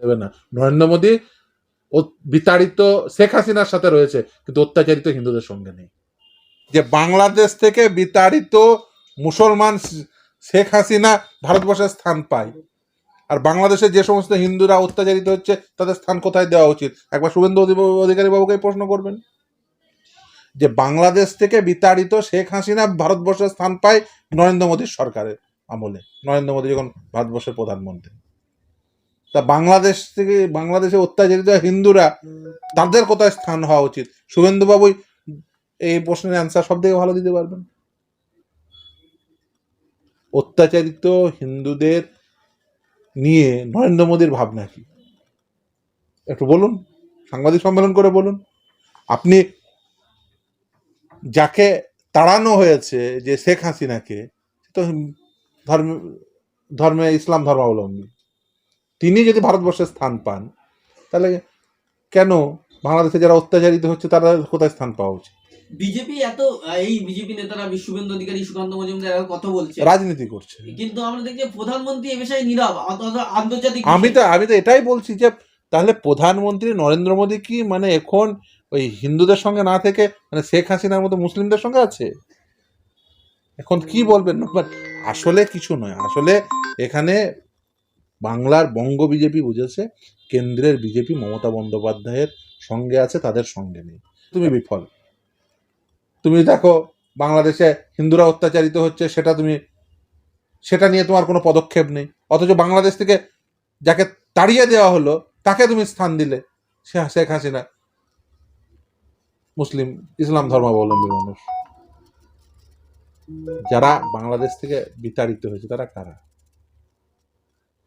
দেবে না। নরেন্দ্র মোদী বিতাড়িত শেখ হাসিনার সাথে রয়েছে, কিন্তু অত্যাচারিত হিন্দুদের সঙ্গে নেই। যে বাংলাদেশ থেকে বিতাড়িত মুসলমান শেখ হাসিনা ভারতবর্ষে স্থান পায়, আর বাংলাদেশে যে সমস্ত হিন্দুরা অত্যাচারিত হচ্ছে, তাদের স্থান কোথায় দেওয়া উচিত? একবার শুভেন্দু অধি- অধিকারী বাবুকে প্রশ্ন করবেন। যে বাংলাদেশ থেকে বিতাড়িত শেখ হাসিনা ভারতবর্ষে স্থান পায় নরেন্দ্র মোদীর সরকারের আমলে। নরেন্দ্র মোদী যখন ভারতবর্ষের প্রধানমন্ত্রী। তা বাংলাদেশ থেকে, বাংলাদেশে অত্যাচারিত হিন্দুরা তাদের কোথায় স্থান হওয়া উচিত? শুভেন্দু বাবুই এই প্রশ্নের অ্যান্সার সব থেকে ভালো দিতে পারবেন। অত্যাচারিত হিন্দুদের নিয়ে নরেন্দ্র মোদীর ভাবনা কি? একটু বলুন, সাংবাদিক সম্মেলন করে বলুন। আপনি যাকে তাড়ানো হয়েছে যে শেখ হাসিনাকে তো ধর্ম, ধর্মে ইসলাম ধর্মাবলম্বী। তিনি যদি ভারতবর্ষে স্থান পান তাহলে কেন বাংলাদেশে যারা অত্যাচারিত হচ্ছে তারা কোথায় স্থান পাওয়া উচিত? বিজেপি এত এই বিজেপি নেতারা শুভেন্দু অধিকারী সুকান্ত মজুমদার কথা বলছে। রাজনীতি করছে। কিন্তু আমরা দেখছি প্রধানমন্ত্রী এ বিষয়ে নীরব আন্তর্জাতিক আমি তো আমি তো এটাই বলছি যে তাহলে প্রধানমন্ত্রী নরেন্দ্র মোদী কি মানে এখন ওই হিন্দুদের সঙ্গে না থেকে মানে শেখ হাসিনার মতো মুসলিমদের সঙ্গে আছে? এখন কি বলবেন? আসলে কিছু নয়। আসলে এখানে বাংলার বঙ্গ বিজেপি বুঝেছে, কেন্দ্রের বিজেপি মমতা বন্দ্যোপাধ্যায়ের সঙ্গে আছে, তাদের সঙ্গে নেই। তুমি বিফল। তুমি দেখো, বাংলাদেশে হিন্দুরা অত্যাচারিত হচ্ছে, সেটা তুমি, সেটা নিয়ে তোমার কোনো পদক্ষেপ নেই। অথচ বাংলাদেশ থেকে যাকে তাড়িয়ে দেওয়া হলো, তাকে তুমি স্থান দিলে, সে শেখ হাসিনা। মুসলিম, ইসলাম ধর্মাবলম্বী মানুষ। যারা বাংলাদেশ থেকে বিতাড়িত হয়েছে, তারা কারা?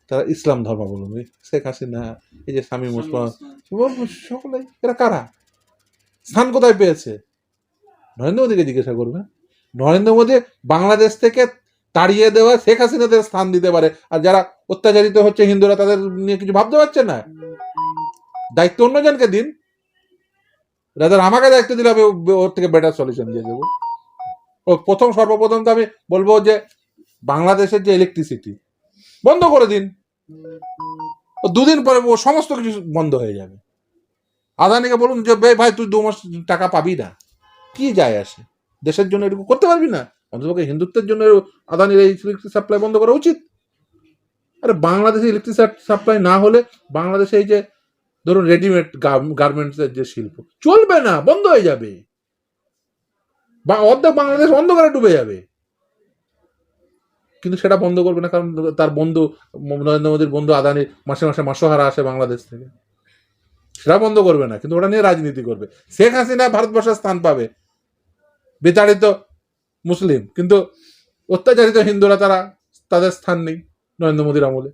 তারা ইসলাম ধর্মাবলম্বী। শেখ হাসিনা এই যে স্বামী মুসলমান সকলেই এরা কারা? স্থান কোথায় পেয়েছে? নরেন্দ্র মোদীকে জিজ্ঞাসা করবে। নরেন্দ্র মোদী বাংলাদেশ থেকে তাড়িয়ে দেওয়া শেখ হাসিনাদের স্থান দিতে পারে। আর যারা অত্যাচারিত হচ্ছে হিন্দুরা তাদের নিয়ে কিছু ভাবতে পারছে না। দায়িত্ব অন্যজনকে দিন। রাজার আমাকে দায়িত্ব দিলে আমি ওর থেকে বেটার সলিউশন দিয়ে দেবো। ও প্রথম সর্বপ্রথম তো আমি বলব যে বাংলাদেশের যে ইলেকট্রিসিটি বন্ধ করে দিন। দুদিন পরে ও সমস্ত কিছু বন্ধ হয়ে যাবে। আদানিকে বলুন যে, বে, ভাই, তুই দু মাস টাকা পাবি না। কি যায় আসে? দেশের জন্য এটুকু করতে পারবি না? অন্ততপক্ষে হিন্দুত্বের জন্য আদানির এই ইলেকট্রিক সাপ্লাই বন্ধ করা উচিত? আরে, বাংলাদেশে ইলেকট্রিক সাপ্লাই না হলে বাংলাদেশে এই যে, ধরুন রেডিমেড গার্মেন্টসের যে শিল্প, চলবে না, বন্ধ হয়ে যাবে। বা অর্ধেক বাংলাদেশ অন্ধকারে ডুবে যাবে। কিন্তু সেটা বন্ধ করবে না, কারণ তার বন্ধু, নরেন্দ্র মোদীর বন্ধু আদানি মাসে মাসে মাসোহারা আসে বাংলাদেশ থেকে। সেটা বন্ধ করবে না, কিন্তু ওটা নিয়ে রাজনীতি করবে। শেখ হাসিনা ভারতবর্ষের স্থান পাবে। বিতাড়িত মুসলিম, কিন্তু অত্যাচারিত হিন্দুরা তারা, তাদের স্থান নেই নরেন্দ্র মোদীর আমলে।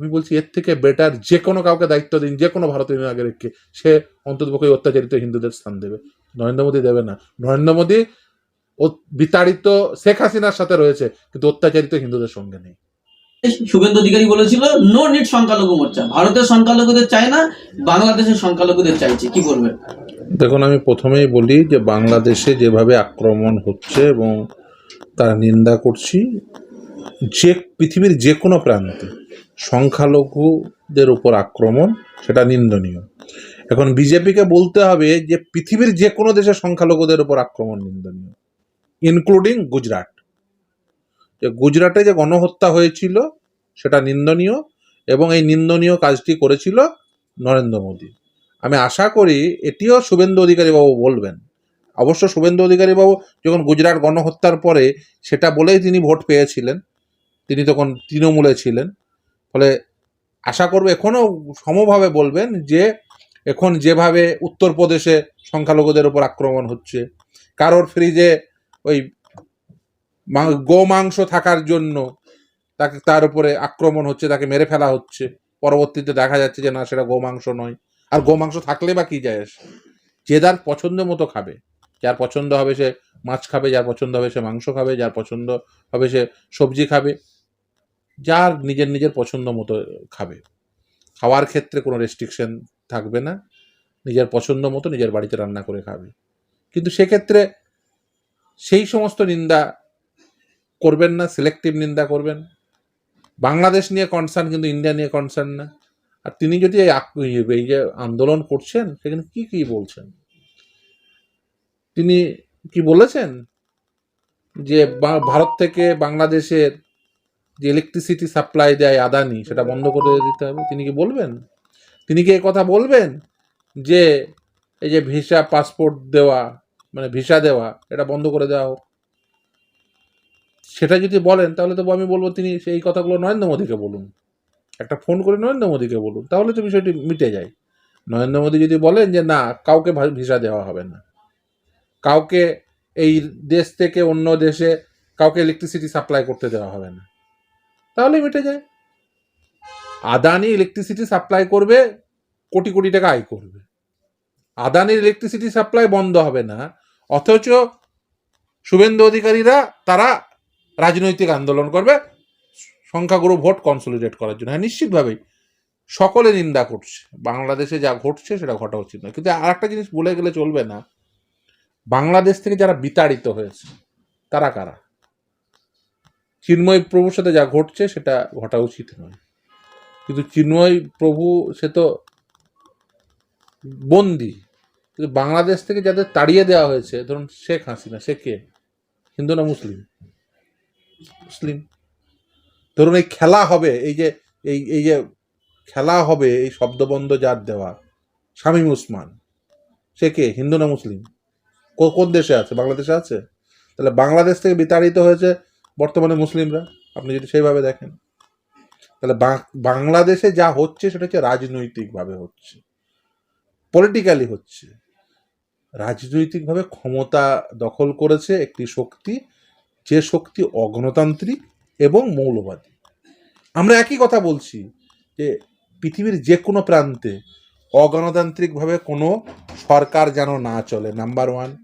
আমি বলছি, এর থেকে বেটার যে কোনো কাউকে দায়িত্ব দিন, যে কোনো ভারতীয় নাগরিককে, সে অন্ততপক্ষে অত্যাচারিত হিন্দুদের স্থান দেবে। নরেন্দ্র মোদী দেবে না। নরেন্দ্র মোদী বিতাড়িত শেখ হাসিনার সাথে রয়েছে কিন্তু অত্যাচারিত হিন্দুদের সঙ্গে নেই। শুভেন্দু অধিকারী বলেছিল নো নিট সংখ্যালঘু মোর্চা। ভারতের সংখ্যালঘুদের চায় না বাংলাদেশের সংখ্যালঘুদের চাইছে কি করবেন দেখুন আমি প্রথমেই বলি যে বাংলাদেশে যেভাবে আক্রমণ হচ্ছে এবং তার নিন্দা করছি যে পৃথিবীর যে কোনো প্রান্তে সংখ্যালঘুদের উপর আক্রমণ সেটা নিন্দনীয়। এখন বিজেপিকে বলতে হবে যে পৃথিবীর যে কোনো দেশের সংখ্যালঘুদের উপর আক্রমণ নিন্দনীয়। ইনক্লুডিং গুজরাট যে গুজরাটে যে গণহত্যা হয়েছিল, সেটা নিন্দনীয় এবং এই নিন্দনীয় কাজটি করেছিল নরেন্দ্র মোদী। আমি আশা করি এটিও শুভেন্দু অধিকারীবাবু বলবেন। অবশ্য শুভেন্দু অধিকারীবাবু যখন গুজরাট গণহত্যার পরে সেটা বলেই তিনি ভোট পেয়েছিলেন, তিনি তখন তৃণমূলে ছিলেন। ফলে আশা করব এখনও সমভাবে বলবেন যে এখন যেভাবে উত্তরপ্রদেশে সংখ্যালঘুদের উপর আক্রমণ হচ্ছে, কারোর ফ্রিজে ওই মা- গোমাংস থাকার জন্য তাকে, তার উপরে আক্রমণ হচ্ছে, তাকে মেরে ফেলা হচ্ছে। পরবর্তীতে দেখা যাচ্ছে যে না, সেটা গোমাংস নয়। আর গোমাংস থাকলে বা কি যায়? যে যার পছন্দ মতো খাবে। যার পছন্দ হবে সে মাছ খাবে, যার পছন্দ হবে সে মাংস খাবে, যার পছন্দ হবে সে সবজি খাবে, যার নিজের নিজের পছন্দ মতো খাবে। খাওয়ার ক্ষেত্রে কোনো রেস্ট্রিকশন থাকবে না। নিজের পছন্দ মতো নিজের বাড়িতে রান্না করে খাবে। কিন্তু সেক্ষেত্রে সেই সমস্ত নিন্দা করবেন না সিলেক্টিভ নিন্দা করবেন। বাংলাদেশ নিয়ে কনসার্ন কিন্তু ইন্ডিয়া নিয়ে কনসার্ন না। আর তিনি যদি এই যে আন্দোলন করছেন, সেখানে কি কি বলছেন? তিনি কি বলেছেন? যে ভারত থেকে বাংলাদেশের যে ইলেকট্রিসিটি সাপ্লাই দেয় আদানি, সেটা বন্ধ করে দিতে হবে। তিনি কি বলবেন? তিনি কি কথা বলবেন? যে এই যে ভিসা পাসপোর্ট দেওয়া মানে ভিসা দেওয়া, এটা বন্ধ করে দেওয়া হোক। সেটা যদি বলেন, তাহলে তো আমি বলব তিনি সেই কথাগুলো নরেন্দ্র মোদীকে বলুন। একটা ফোন করে নরেন্দ্র মোদীকে বলুন, তাহলে তো বিষয়টি মিটে যায়। নরেন্দ্র মোদী যদি বলেন যে, না, কাউকে ভিসা দেওয়া হবে না। কাউকে এই দেশ থেকে অন্য দেশে কাউকে ইলেকট্রিসিটি সাপ্লাই করতে দেওয়া হবে না। তাহলে মিটে যায়। আদানি ইলেকট্রিসিটি সাপ্লাই করবে, কোটি কোটি টাকা আয় করবে। আদানির ইলেকট্রিসিটি সাপ্লাই বন্ধ হবে না অথচ শুভেন্দু অধিকারীরা তারা রাজনৈতিক আন্দোলন করবে, সংখ্যাগুরু ভোট কনসলিডেট করার জন্য। হ্যাঁ নিশ্চিতভাবেই সকলে নিন্দা করছে। বাংলাদেশে যা ঘটছে সেটা ঘটা উচিত নয়। কিন্তু আর একটা জিনিস বলে গেলে চলবে না। বাংলাদেশ থেকে যারা বিতাড়িত হয়েছে, তারা কারা? চিন্ময় প্রভুর সাথে যা ঘটছে সেটা ঘটা উচিত নয়। কিন্তু চিন্ময় প্রভু সে তো বন্দি। কিন্তু বাংলাদেশ থেকে যাদের তাড়িয়ে দেওয়া হয়েছে, ধরুন শেখ হাসিনা, সে কে? হিন্দু না মুসলিম? মুসলিম। ধরুন এই খেলা হবে, এই যে, এই এই যে খেলা হবে, এই শব্দবন্ধ যার দেওয়া শামীম উসমান, সে কে? হিন্দু না মুসলিম? কোন দেশে আছে? বাংলাদেশে আছে? তাহলে বাংলাদেশ থেকে বিতাড়িত হয়েছে বর্তমানে মুসলিমরা, আপনি যদি সেইভাবে দেখেন। তাহলে বাংলাদেশে যা হচ্ছে সেটা হচ্ছে রাজনৈতিকভাবে হচ্ছে পলিটিক্যালি হচ্ছে। রাজনৈতিকভাবে ক্ষমতা দখল করেছে একটি শক্তি, যে শক্তি অগণতান্ত্রিক এবং মৌলবাদী। আমরা একই কথা বলছি যে পৃথিবীর যে কোনো প্রান্তে অগণতান্ত্রিকভাবে কোনো সরকার যেন না চলে। Number one.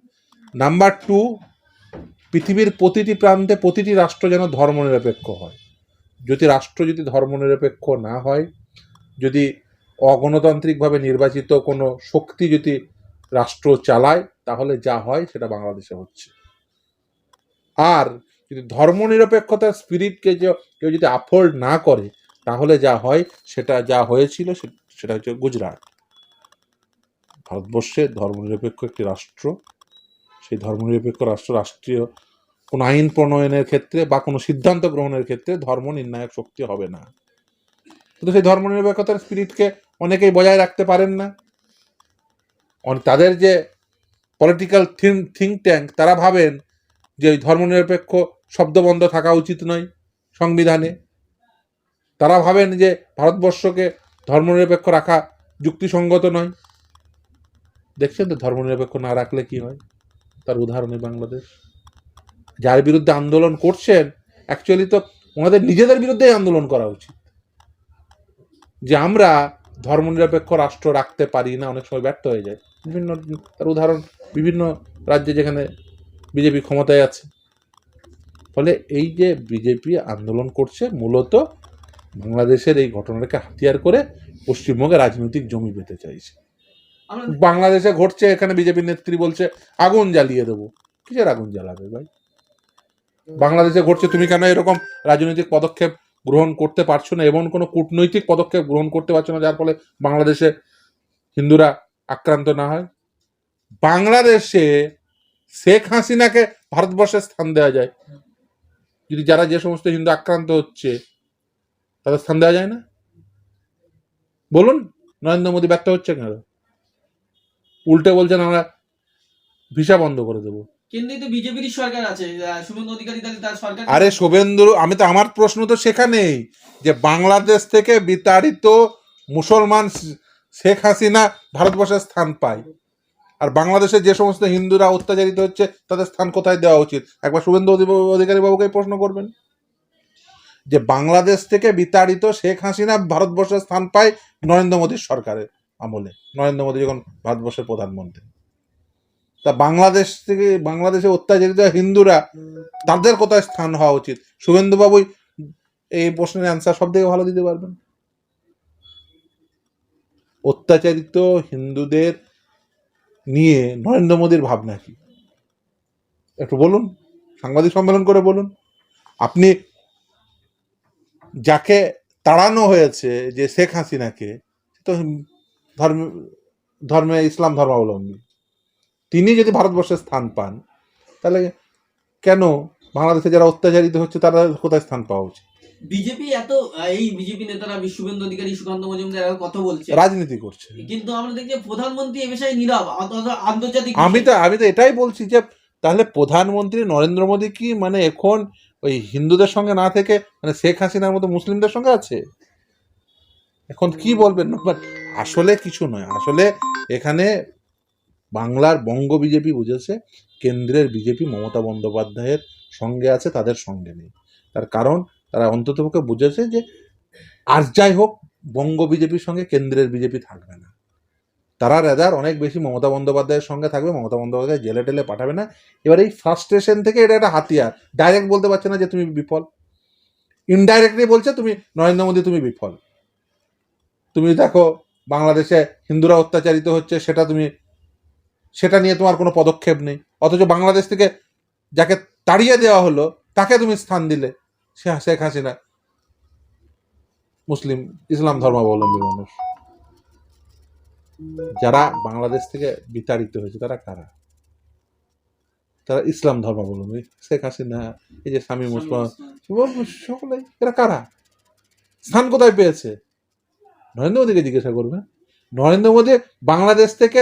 নাম্বার টু, পৃথিবীর প্রতিটি প্রান্তে প্রতিটি রাষ্ট্র যেন ধর্মনিরপেক্ষ হয়। যদি রাষ্ট্র যদি ধর্মনিরপেক্ষ না হয়, যদি অগণতান্ত্রিকভাবে নির্বাচিত কোনো শক্তি যদি রাষ্ট্র চালায়, তাহলে যা হয় সেটা বাংলাদেশে হচ্ছে। আর যদি ধর্মনিরপেক্ষতার স্পিরিটকে যে কেউ যদি আফোর্ড না করে, তাহলে যা হয় সেটা যা হয়েছিল সেটা হচ্ছে গুজরাট। ভারতবর্ষে ধর্মনিরপেক্ষ একটি রাষ্ট্র। সেই ধর্মনিরপেক্ষ রাষ্ট্র রাষ্ট্রীয় কোনো আইন প্রণয়নের ক্ষেত্রে বা কোনো সিদ্ধান্ত গ্রহণের ক্ষেত্রে ধর্ম নির্ণায়ক শক্তি হবে না। কিন্তু সেই ধর্মনিরপেক্ষতার স্পিরিটকে অনেকেই বজায় রাখতে পারেন না। তাদের যে পলিটিক্যাল থিং থিঙ্ক ট্যাঙ্ক তারা ভাবেন যে ধর্মনিরপেক্ষ শব্দবন্ধ থাকা উচিত নয় সংবিধানে। তারা ভাবেন যে ভারতবর্ষকে ধর্মনিরপেক্ষ রাখা যুক্তিসঙ্গত নয়। দেখছেন তো ধর্মনিরপেক্ষ না রাখলে কি হয়? তার উদাহরণে বাংলাদেশ। যার বিরুদ্ধে আন্দোলন করছেন অ্যাকচুয়ালি তো ওনাদের নিজেদের বিরুদ্ধেই আন্দোলন করা উচিত। যে আমরা ধর্মনিরপেক্ষ রাষ্ট্র রাখতে পারি না, অনেক সময় ব্যর্থ হয়ে যায়। বিভিন্ন তার উদাহরণ বিভিন্ন রাজ্যে যেখানে বিজেপি ক্ষমতায় আছে। ফলে এই যে বিজেপি আন্দোলন করছে মূলত বাংলাদেশের এই ঘটনাটাকে হাতিয়ার করে পশ্চিমবঙ্গে রাজনৈতিক জমি পেতে চাইছে। বাংলাদেশে ঘটছে এখানে বিজেপি নেত্রী বলছে আগুন জ্বালিয়ে দেবো। কিসের আগুন জ্বালাবে ভাই? বাংলাদেশে ঘটছে তুমি কেন এরকম রাজনৈতিক পদক্ষেপ গ্রহণ করতে পারছ না? এবং কোনো কূটনৈতিক পদক্ষেপ গ্রহণ করতে পারছ না যার ফলে বাংলাদেশে হিন্দুরা আক্রান্ত না হয়। বাংলাদেশে শেখ হাসিনাকে ভারতবর্ষে স্থান দেওয়া যায়। যদি যারা যে সমস্ত হিন্দু আক্রান্ত হচ্ছে তাদের স্থান দেওয়া যায় না? বলুন নরেন্দ্র মোদী ব্যর্থ হচ্ছে কেন? উল্টে বলছেন আমরা ভিসা বন্ধ করে দেবো। কেন্দ্রে বিজেপির সরকার আছে শুভেন্দু অধিকারী তার সরকার আরে শুভেন্দু আমি তো আমার প্রশ্ন তো সেখানেই যে বাংলাদেশ থেকে বিতাড়িত মুসলমান শেখ হাসিনা ভারতবর্ষে স্থান পায়। আর বাংলাদেশে যে সমস্ত হিন্দুরা অত্যাচারিত হচ্ছে, তাদের স্থান কোথায় দেওয়া উচিত? একবার শুভেন্দু অধি- অধিকারী বাবুকে প্রশ্ন করবেন। যে বাংলাদেশ থেকে বিতাড়িত শেখ হাসিনা ভারতবর্ষে স্থান পায় নরেন্দ্র মোদীর সরকারের আমলে। নরেন্দ্র মোদী যখন ভারতবর্ষের প্রধানমন্ত্রী। তা বাংলাদেশ থেকে বাংলাদেশে অত্যাচারিত হিন্দুরা তাদের কোথায় স্থান হওয়া উচিত? শুভেন্দু বাবুই এই প্রশ্নের অ্যান্সার সব থেকে ভালো দিতে পারবেন। অত্যাচারিত হিন্দুদের নিয়ে নরেন্দ্র মোদীর ভাবনা কি? একটু বলুন, সাংবাদিক সম্মেলন করে বলুন। আপনি যাকে তাড়ানো হয়েছে যে শেখ হাসিনাকে তো ধর্ম, ধর্মে ইসলাম ধর্মাবলম্বী। তিনি যদি ভারতবর্ষে স্থান পান, তাহলে কেন বাংলাদেশে যারা অত্যাচারিত হচ্ছে, তারা কোথায় স্থান পাওয়া উচিত? বিজেপি এত এই বিজেপি নেতারা বিশ্ববেন্দু অধিকারী সুকান্ত মজুমদার এরা কথা বলছে। রাজনীতি করছে। কিন্তু আমরা দেখছি প্রধানমন্ত্রী এ বিষয়ে নীরব আন্তর্জাতিক আমি তো আমি তো এটাই বলছি যে তাহলে প্রধানমন্ত্রী নরেন্দ্র মোদী কি মানে এখন ওই হিন্দুদের সঙ্গে না থেকে মানে শেখ হাসিনার মতো মুসলিমদের সঙ্গে আছে? এখন কি বলবেন? But আসলে কিছু নয়। আসলে এখানে বাংলার বঙ্গ বিজেপি বুঝেছে কেন্দ্রের বিজেপি মমতা বন্দ্যোপাধ্যায়ের সঙ্গে আছে তাদের সঙ্গে নেই। তার কারণ তারা অন্ততপক্ষে বুঝেছে যে আর যাই হোক, বঙ্গ বিজেপির সঙ্গে কেন্দ্রের বিজেপি থাকবে না। তারা রেদার অনেক বেশি মমতা বন্দ্যোপাধ্যায়ের সঙ্গে থাকবে, মমতা বন্দ্যোপাধ্যায় জেলে টেলে পাঠাবে না। এবার এই ফার্স্টেশন থেকে এটা একটা হাতিয়ার। ডাইরেক্ট বলতে পারছে না যে তুমি বিফল। ইনডাইরেক্টলি বলছে তুমি, নরেন্দ্র মোদী তুমি বিফল। তুমি দেখো, বাংলাদেশে হিন্দুরা অত্যাচারিত হচ্ছে, সেটা তুমি, সেটা নিয়ে তোমার কোনো পদক্ষেপ নেই। অথচ বাংলাদেশ থেকে যাকে তাড়িয়ে দেওয়া হলো, তাকে তুমি স্থান দিলে। শেখ হাসিনা মুসলিম ইসলাম ধর্মাবলম্বী মানুষ। যারা বাংলাদেশ থেকে বিতাড়িত হয়েছে তারা কারা? তারা ইসলাম ধর্মাবলম্বী। শেখ হাসিনা এই যে স্বামী মুসলমান সকলে এরা কারা? স্থান কোথায় পেয়েছে? নরেন্দ্র মোদীকে জিজ্ঞাসা করবে। নরেন্দ্র মোদী বাংলাদেশ থেকে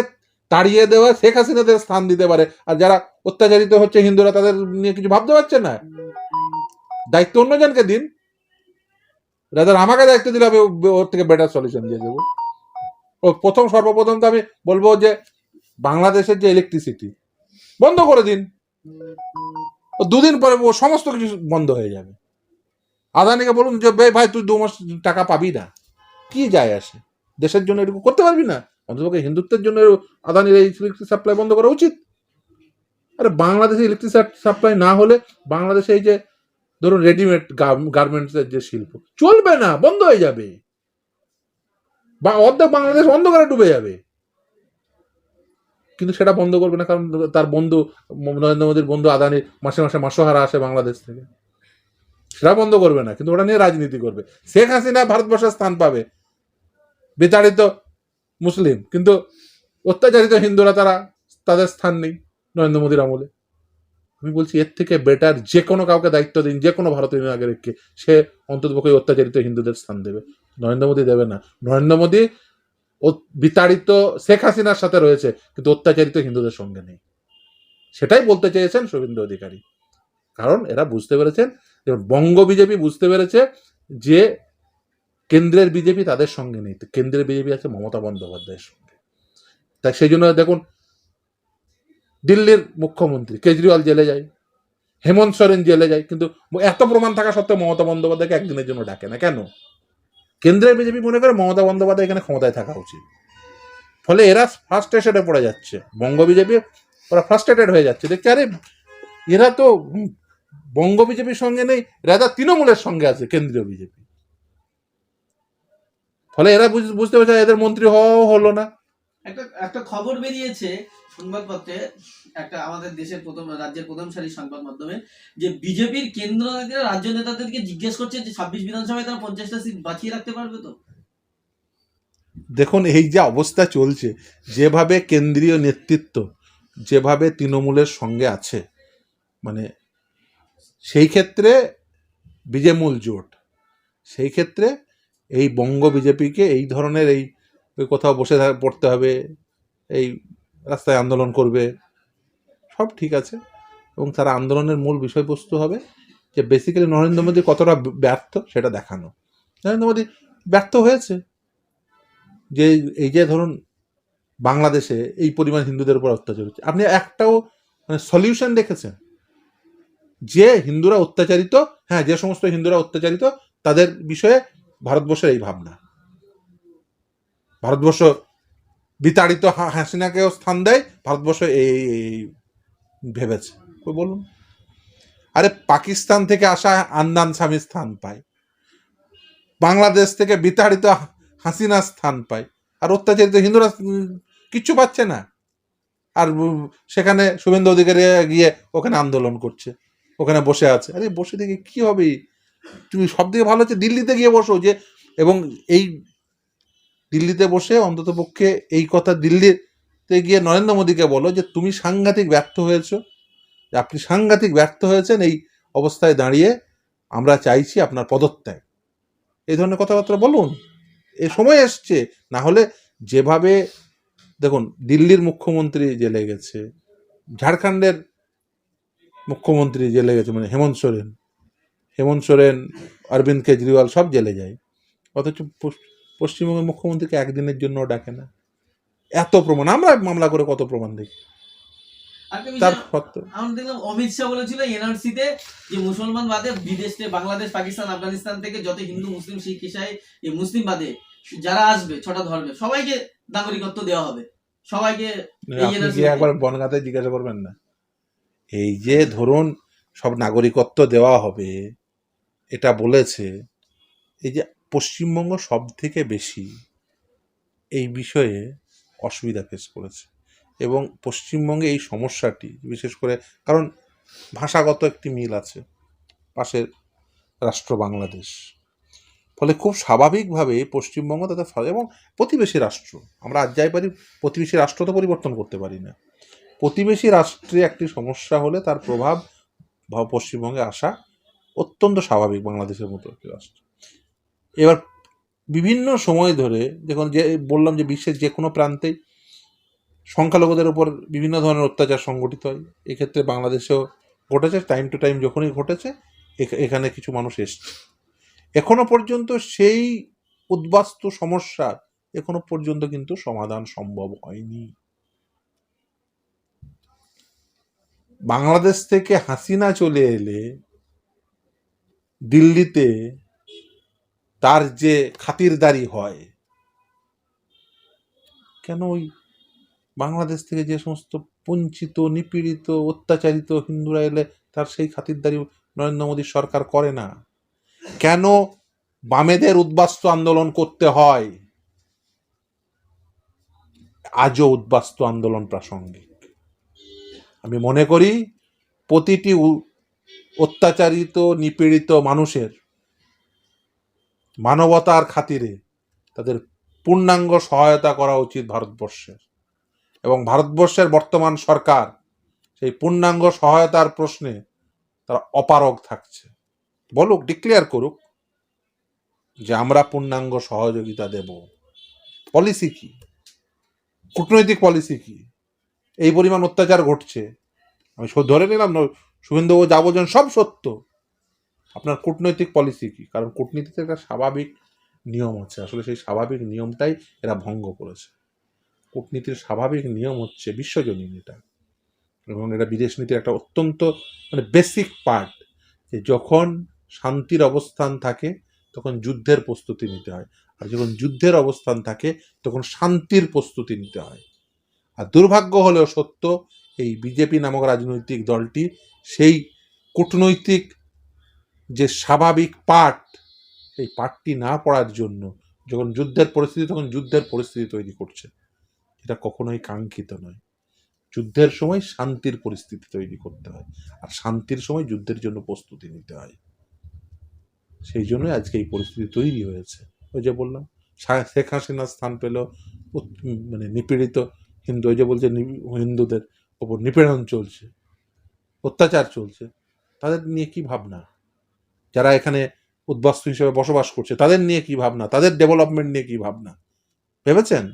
তাড়িয়ে দেওয়া শেখ হাসিনাদের স্থান দিতে পারে। আর যারা অত্যাচারিত হচ্ছে হিন্দুরা তাদের নিয়ে কিছু ভাবতে পারছে না? দায়িত্ব অন্যজনকে দিন। রাজার আমাকে দায়িত্ব দিলে আমি ওর থেকে বেটার সলিউশন দিয়ে দেবো। ও প্রথম সর্বপ্রথম তো আমি বলব যে, বাংলাদেশের যে ইলেকট্রিসিটি বন্ধ করে দিন। দুদিন পরে ও সমস্ত কিছু বন্ধ হয়ে যাবে। আদানিকে বলুন যে, বে, ভাই, তুই দু মাস টাকা পাবি না। কি যায় আসে? দেশের জন্য এটুকু করতে পারবি না? অন্ততপক্ষে হিন্দুত্বের জন্য আদানির এই ইলেকট্রিক সাপ্লাই বন্ধ করা উচিত? আরে বাংলাদেশে ইলেকট্রিক সাপ্লাই না হলে বাংলাদেশে এই যে ধরুন রেডিমেড গার্মেন্টসের যে শিল্প, চলবে না, বন্ধ হয়ে যাবে। বা অর্ধেক বাংলাদেশ অন্ধকারে ডুবে যাবে। কিন্তু সেটা বন্ধ করবে না, কারণ তার বন্ধু, নরেন্দ্র মোদীর বন্ধু আদানি মাসে মাসে মাসোহারা আসে বাংলাদেশ থেকে। সেটা বন্ধ করবে না, কিন্তু ওটা নিয়ে রাজনীতি করবে। শেখ হাসিনা ভারতবর্ষে স্থান পাবে। বিতাড়িত মুসলিম, কিন্তু অত্যাচারিত হিন্দুরা তারা, তাদের স্থান নেই নরেন্দ্র মোদীর আমলে। আমি বলছি, এর থেকে বেটার যে কোনো কাউকে দায়িত্ব দিন যে কোনো ভারতীয় নাগরিককে, সে অন্ততপক্ষে অত্যাচারিত হিন্দুদের স্থান দেবে। নরেন্দ্র মোদী দেবে না। নরেন্দ্র মোদী বিতাড়িত শেখ হাসিনার সাথে রয়েছে, কিন্তু অত্যাচারিত হিন্দুদের সঙ্গে নেই। সেটাই বলতে চেয়েছেন শুভেন্দু অধিকারী। কারণ এরা বুঝতে পেরেছেন, যে বঙ্গ বিজেপি বুঝতে পেরেছে যে কেন্দ্রের বিজেপি তাদের সঙ্গে নেই। কেন্দ্রের বিজেপি আছে মমতা বন্দ্যোপাধ্যায়ের সঙ্গে। তাই সেই জন্য দেখুন দিল্লির মুখ্যমন্ত্রী, কেজরিওয়াল জেলে যায়, হেমন্ত সোরেন জেলে যায়, কিন্তু এত প্রমাণ থাকা সত্ত্বেও মমতা বন্দ্যোপাধ্যায়কে একদিনের জন্য ডাকে না। কেন? কেন্দ্রের বিজেপি মনে করে মমতা বন্দ্যোপাধ্যায় এখানে ক্ষমতায় থাকা উচিত। ফলে এরা ফ্রাস্ট্রেশনে পড়ে যাচ্ছে। বঙ্গ বিজেপি ওরা ফ্রাস্ট্রেটেড হয়ে যাচ্ছে। দেখছে, আরে, এরা তো বঙ্গ বিজেপির সঙ্গে নেই রাজা তৃণমূলের সঙ্গে আছে, কেন্দ্রীয় বিজেপি। ফলে এরা বুঝ- বুঝতে পারছে এদের মন্ত্রী হওয়াও হলো না। একটা একটা খবর বেরিয়েছে সংবাদপত্রে, একটা আমাদের দেশের প্রথম, রাজ্যের প্রথম সারির সংবাদ মাধ্যমে, যে বিজেপির কেন্দ্র নেতারা, রাজ্য নেতাদেরকে জিজ্ঞেস করছে যে ছাব্বিশ বিধানসভায় তারা পঞ্চাশটা সিট বাঁচিয়ে রাখতে পারবে তো? দেখুন, এই যে অবস্থা চলছে, যেভাবে কেন্দ্রীয় নেতৃত্ব, যেভাবে তৃণমূলের সঙ্গে আছে মানে সেই ক্ষেত্রে বিজেমূল জোট, সেই ক্ষেত্রে এই বঙ্গ বিজেপিকে এই ধরনের এই কোথাও বসে পড়তে হবে, এই রাস্তায় আন্দোলন করবে, সব ঠিক আছে। এবং তারা আন্দোলনের মূল বিষয়বস্তু হবে যে বেসিক্যালি নরেন্দ্র মোদী কতটা ব্যর্থ সেটা দেখানো। নরেন্দ্র মোদী ব্যর্থ হয়েছে। যে, এই যে ধরুন বাংলাদেশে এই পরিমাণ হিন্দুদের উপর অত্যাচার হচ্ছে। আপনি একটাও মানে সলিউশন দেখেছেন? যে হিন্দুরা অত্যাচারিত হ্যাঁ যে সমস্ত হিন্দুরা অত্যাচারিত, তাদের বিষয়ে ভারতবর্ষের এই ভাবনা। ভারতবর্ষ বিতাড়িত হাসিনাকেও স্থান দেয়, ভারতবর্ষ এই ভেবেছে। বলুন। আরে পাকিস্তান থেকে আসা আন্দান স্বামী স্থান পায়। বাংলাদেশ থেকে বিতাড়িত হাসিনা স্থান পায়। আর অত্যাচারিত হিন্দুরা কিচ্ছু পাচ্ছে না। আর সেখানে শুভেন্দু অধিকারী গিয়ে ওখানে আন্দোলন করছে। ওখানে বসে আছে। আরে বসে থেকে কি হবে? তুমি সব থেকে ভালো হচ্ছে দিল্লিতে গিয়ে বসো যে, এবং এই দিল্লিতে বসে অন্ততপক্ষে এই কথা দিল্লিতে গিয়ে নরেন্দ্র মোদীকে বলো যে তুমি সাংঘাতিক ব্যর্থ হয়েছো। আপনি সাংঘাতিক ব্যর্থ হয়েছেন এই অবস্থায় দাঁড়িয়ে আমরা চাইছি আপনার পদত্যাগ। এই ধরনের কথাবার্তা বলুন। এ সময় এসছে। না হলে যেভাবে, দেখুন, দিল্লির মুখ্যমন্ত্রী জেলে গেছে, ঝাড়খণ্ডের মুখ্যমন্ত্রী জেলে গেছে মানে হেমন্ত সোরেন হেমন্ত সোরেন, অরবিন্দ কেজরিওয়াল সব জেলে যায়। অথচ পশ্চিমবঙ্গের মুখ্যমন্ত্রীকে একদিনের জন্য ডাকে না। এত প্রমাণ। আমরা মামলা করে কত প্রমাণ দেখি? তার সত্ত্বেও। আমরা দেখলাম অমিত শাহ বলেছিল এনআরসিতে যে মুসলমান বাদে বিদেশ থেকে বাংলাদেশ পাকিস্তান আফগানিস্তান থেকে যত হিন্দু মুসলিম শিখ ইসাই এই মুসলিম বাদে যারা আসবে ছটা ধর্মে সবাইকে নাগরিকত্ব দেওয়া হবে। সবাইকে একবার বনগাঁতে জিজ্ঞাসা করবেন না? এই যে ধরুন সব নাগরিকত্ব দেওয়া হবে এটা বলেছে এই যে পশ্চিমবঙ্গ সব থেকে বেশি এই বিষয়ে অসুবিধা ফেস করেছে। এবং পশ্চিমবঙ্গে এই সমস্যাটি, বিশেষ করে কারণ ভাষাগত একটি মিল আছে পাশের রাষ্ট্র বাংলাদেশ। ফলে খুব স্বাভাবিকভাবে পশ্চিমবঙ্গ তাদের এবং প্রতিবেশী রাষ্ট্র, আমরা আজ যাই পারি প্রতিবেশী রাষ্ট্র তো পরিবর্তন করতে পারি না। প্রতিবেশী রাষ্ট্রে একটি সমস্যা হলে তার প্রভাব ভাব পশ্চিমবঙ্গে আসা অত্যন্ত স্বাভাবিক বাংলাদেশের মতো একটি রাষ্ট্র। এবার বিভিন্ন সময় ধরে যখন যে, বললাম যে বিশ্বের যে কোনো প্রান্তেই সংখ্যালঘুদের উপর বিভিন্ন ধরনের অত্যাচার সংগঠিত হয়। এক্ষেত্রে বাংলাদেশেও ঘটেছে টাইম টু টাইম যখনই ঘটেছে, এখ- এখানে কিছু মানুষ এসছে। এখনও পর্যন্ত সেই উদ্বাস্তু সমস্যার এখনও পর্যন্ত কিন্তু সমাধান সম্ভব হয়নি। বাংলাদেশ থেকে হাসিনা চলে এলে দিল্লিতে তার যে খাতিরদারি হয়, কেন ওই বাংলাদেশ থেকে যে সমস্ত বঞ্চিত নিপীড়িত, অত্যাচারিত হিন্দুরা এলে তার সেই খাতিরদারি নরেন্দ্র মোদীর সরকার করে না? কেন বামেদের উদ্বাস্তু আন্দোলন করতে হয়? আজও উদ্বাস্তু আন্দোলন প্রাসঙ্গিক। আমি মনে করি, প্রতিটি অত্যাচারিত, নিপীড়িত মানুষের মানবতার খাতিরে তাদের পূর্ণাঙ্গ সহায়তা করা উচিত ভারতবর্ষের। এবং ভারতবর্ষের বর্তমান সরকার সেই পূর্ণাঙ্গ সহায়তার প্রশ্নে তারা অপারগ থাকছে। বলুক ডিক্লেয়ার করুক যে আমরা পূর্ণাঙ্গ সহযোগিতা দেব। পলিসি কি? কূটনৈতিক পলিসি কি? এই পরিমাণ অত্যাচার ঘটছে। আমি ধরে নিলাম, শুভেন্দুবাবু যা বলছেন সব সত্য। আপনার কূটনৈতিক পলিসি কি? কারণ কূটনীতিতে একটা স্বাভাবিক নিয়ম আছে। আসলে সেই স্বাভাবিক নিয়মটাই এরা ভঙ্গ করেছে। কূটনীতির স্বাভাবিক নিয়ম হচ্ছে বিশ্বজনীন এটা এবং এটা বিদেশ নীতির একটা অত্যন্ত মানে বেসিক পার্ট যে যখন শান্তির অবস্থান থাকে, তখন যুদ্ধের প্রস্তুতি নিতে হয়। আর যখন যুদ্ধের অবস্থান থাকে, তখন শান্তির প্রস্তুতি নিতে হয়। আর দুর্ভাগ্য হলেও সত্য, এই বিজেপি নামক রাজনৈতিক দলটি সেই কূটনৈতিক যে স্বাভাবিক পাঠ সেই পাঠটি না পড়ার জন্য যখন যুদ্ধের পরিস্থিতি, তখন যুদ্ধের পরিস্থিতি তৈরি করছে। এটা কখনোই কাঙ্ক্ষিত নয়। যুদ্ধের সময় শান্তির পরিস্থিতি তৈরি করতে হয়। আর শান্তির সময় যুদ্ধের জন্য প্রস্তুতি নিতে হয়। সেই জন্য আজকে এই পরিস্থিতি তৈরি হয়েছে। ওই যে বললাম শেখ হাসিনা স্থান পেল মানে নিপীড়িত হিন্দু, ওই যে বলছে হিন্দুদের ওপর নিপীড়ন চলছে, অত্যাচার চলছে। তাদের নিয়ে কি ভাবনা? যারা এখানে উদ্বাস্তু হিসেবে বসবাস করছে, তাদের নিয়ে কি ভাবনা? তাদের ডেভেলপমেন্ট নিয়ে কি ভাবনা? ভেবেছেন?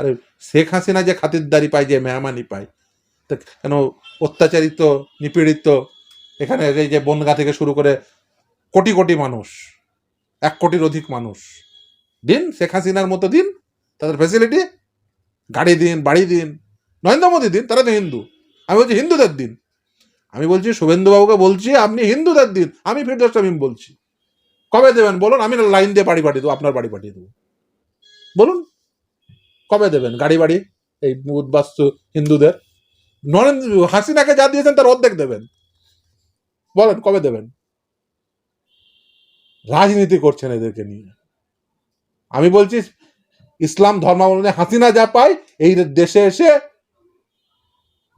আরে, শেখ হাসিনা যে খাতিরদারি পায়, যে মেহমানি পায়, তা কেন অত্যাচারিত, নিপীড়িত, এখানে এই যে বনগা থেকে শুরু করে কোটি কোটি মানুষ, এক কোটির অধিক মানুষ, দিন শেখ হাসিনার মতো দিন, তাদের ফ্যাসিলিটি গাড়ি দিন, বাড়ি দিন, নরেন্দ্র মোদী দিন, তারা তো হিন্দু। আমি বলছি হিন্দুদের দিন। আমি বলছি, শুভেন্দুবাবুকে বলছি, আপনি হিন্দুদের দিন, আমি ফিরদোস তামিম বলছি। কবে দেবেন বলুন, আমি লাইন দিয়ে বাড়ি পাঠিয়ে দেবো, আপনার বাড়ি পাঠিয়ে দেবো। বলুন, কবে দেবেন গাড়ি বাড়ি, এই উদ্বাস্তু হিন্দুদের? নরেন্দ্র, হাসিনাকে যা দিয়েছেন তার অর্ধেক দেবেন। বলেন, কবে দেবেন? রাজনীতি করছেন এদেরকে নিয়ে। আমি বলছি, ইসলাম ধর্মাবলম্বী হাসিনা যা পায়, এই দেশে এসে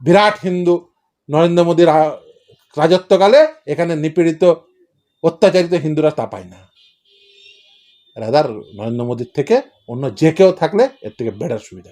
বিরাট হিন্দু নরেন্দ্র মোদীর রাজত্বকালে এখানে নিপীড়িত, অত্যাচারিত হিন্দুরা তা পায় না। রাদার নরেন্দ্র মোদীর থেকে অন্য যে কেউ থাকলে এর থেকে বেটার সুবিধা